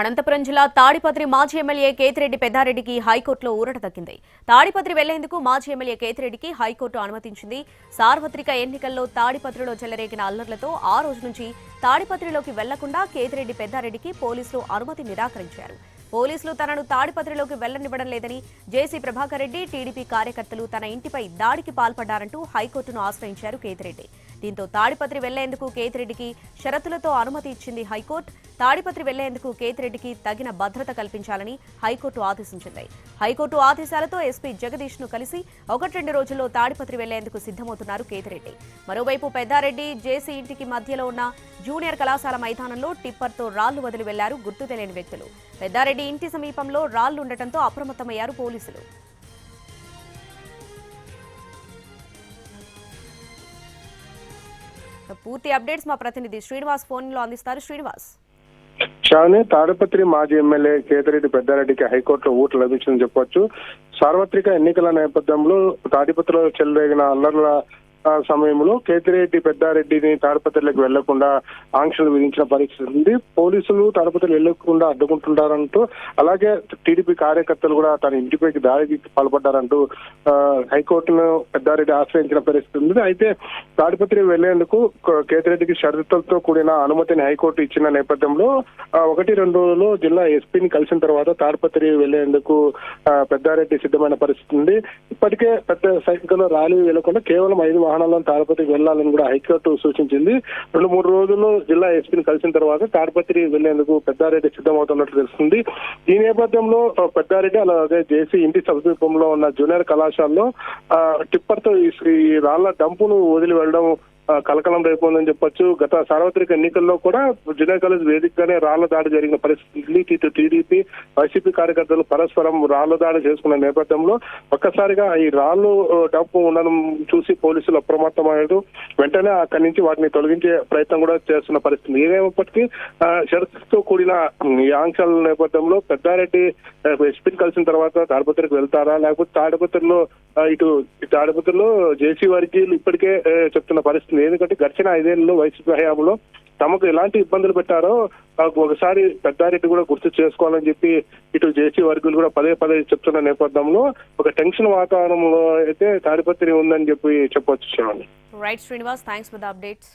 అనంతపురం జిల్లా తాడిపత్రి మాజీ ఎమ్మెల్యే కేతిరెడ్డి పెద్దారెడ్డికి హైకోర్టులో ఊరట దక్కింది తాడిపత్రి వెళ్ళేందుకు మాజీ ఎమ్మెల్యే కేతిరెడ్డికి హైకోర్టు అనుమతించింది. సార్వత్రిక ఎన్నికల్లో తాడిపత్రిలో చెలరేగిన అల్లర్లతో ఆ రోజు నుంచి తాడిపత్రిలోకి వెళ్ళకుండా కేతిరెడ్డి పెద్దారెడ్డికి పోలీసులు అనుమతి నిరాకరించారు. పోలీసులు తనను తాడిపత్రిలోకి వెళ్ళనివ్వడం లేదని జేసీ ప్రభాకర్ రెడ్డి టీడీపీ కార్యకర్తలు తన ఇంటిపై దాడికి పాల్పడ్డారంటూ హైకోర్టును ఆశ్రయించారు కేతిరెడ్డి. దీంతో తాడిపత్రి వెళ్ళేందుకు కేతిరెడ్డికి షరతులతో అనుమతి ఇచ్చింది హైకోర్టు. తాడిపత్రి వెళ్ళేందుకు కేతిరెడ్డికి తగిన భద్రత కల్పించాలని హైకోర్టు ఆదేశించింది. హైకోర్టు ఆదేశాలతో ఎస్పీ జగదీష్ను కలిసి ఒకటి రెండు రోజుల్లో తాడిపత్రి వెళ్ళేందుకు సిద్ధమవుతున్నారు కేతిరెడ్డి. మరోవైపు పెద్దారెడ్డి జేసీ ఇంటికి మధ్యలో ఉన్న జూనియర్ కళాశాల మైదానంలో టిప్పర్తో రాళ్ళు వదిలి వెళ్ళారు గుర్తు తెలియని వ్యక్తులు. పెద్దారెడ్డి ఇంటి సమీపంలో రాళ్ళు ఉండటంతో అప్రమత్తమయ్యారు పోలీసులు. పూర్తి అప్డేట్స్ మా ప్రతినిధి శ్రీనివాస్ ఫోన్లో అందిస్తారు. శ్రీనివాస్. షాని తాడిపత్రి మాజీ ఎమ్మెల్యే కేతిరెడ్డి పెద్దారెడ్డికి హైకోర్టులో ఓటు లభించిందని చెప్పొచ్చు. సార్వత్రిక ఎన్నికల నేపథ్యంలో తాడిపత్రిలో చెలరేగిన అల్లర్ల సమయంలో కేతిరెడ్డి పెద్దారెడ్డిని తాడిపత్రిలోకి వెళ్ళకుండా ఆంక్షలు విధించిన పరిస్థితి ఉంది. పోలీసులు తాడపత్రులు వెళ్ళకుండా అడ్డుకుంటుంటారంటూ అలాగే టీడీపీ కార్యకర్తలు కూడా తన ఇంటిపైకి దాడికి పాల్పడ్డారంటూ హైకోర్టును పెద్దారెడ్డి ఆశ్రయించిన పరిస్థితి ఉంది. అయితే తాడిపత్రి వెళ్ళేందుకు కేతిరెడ్డికి షరతులతో కూడిన అనుమతిని హైకోర్టు ఇచ్చిన నేపథ్యంలో ఒకటి రెండు రోజుల్లో జిల్లా ఎస్పీని కలిసిన తర్వాత తాడిపత్రి వెళ్ళేందుకు పెద్దారెడ్డి సిద్ధమైన పరిస్థితి ఉంది. ఇప్పటికే పెద్ద సంఖ్యలో ర్యాలీ వెళ్ళకుండా కేవలం ఐదు వాహనాలను తాడపత్రికి వెళ్ళాలని కూడా హైకోర్టు సూచించింది. రెండు మూడు రోజుల్లో జిల్లా ఎస్పీని కలిసిన తర్వాత తాడపత్రి వెళ్ళేందుకు పెద్దారెడ్డి సిద్ధమవుతున్నట్లు తెలుస్తుంది. ఈ నేపథ్యంలో పెద్దారెడ్డి అలాగే జేసీ ఇంటి సమీపంలో ఉన్న జూనియర్ కళాశాలలో టిప్పర్తో ఈ రాళ్ళ డంపును వదిలి వెళ్ళడం కలకలం రేపొందని చెప్పొచ్చు. గత సార్వత్రిక ఎన్నికల్లో కూడా జూనియర్ కాలేజ్ వేదికగానే రాళ్ళ దాడి జరిగిన పరిస్థితి ఇటు టీడీపీ వైసీపీ కార్యకర్తలు పరస్పరం రాళ్ళ దాడి చేసుకున్న నేపథ్యంలో ఒక్కసారిగా ఈ రాళ్ళు డబ్బు ఉండడం చూసి పోలీసులు అప్రమత్తమయ్యారు. వెంటనే అక్కడి నుంచి వాటిని తొలగించే ప్రయత్నం కూడా చేస్తున్న పరిస్థితి. ఏదేమైనప్పటికీ షరతుతో కూడిన ఈ ఆంక్షల నేపథ్యంలో పెద్దారెడ్డి ఎస్పీని కలిసిన తర్వాత తాడిపత్రికి వెళ్తారా? లేకపోతే తాడిపత్రిలో ఇటు తాడిపత్రిలో జేసీ వర్గీయులు ఇప్పటికే చెప్తున్న పరిస్థితి ఎందుకంటే గడిచిన ఐదేళ్ళలో వైసీపీ హయాంలో తమకు ఎలాంటి ఇబ్బందులు పెట్టారో ఆ, ఒకసారి పెద్దారెడ్డి కూడా గుర్తు చేసుకోవాలని చెప్పి ఇటు జేసీ వర్గులు కూడా పదే పదే చెప్తున్న నేపథ్యంలో ఒక టెన్షన్ వాతావరణంలో అయితే తాడిపత్రి ఉందని చెప్పి చెప్పొచ్చు right Srinivas thanks for the updates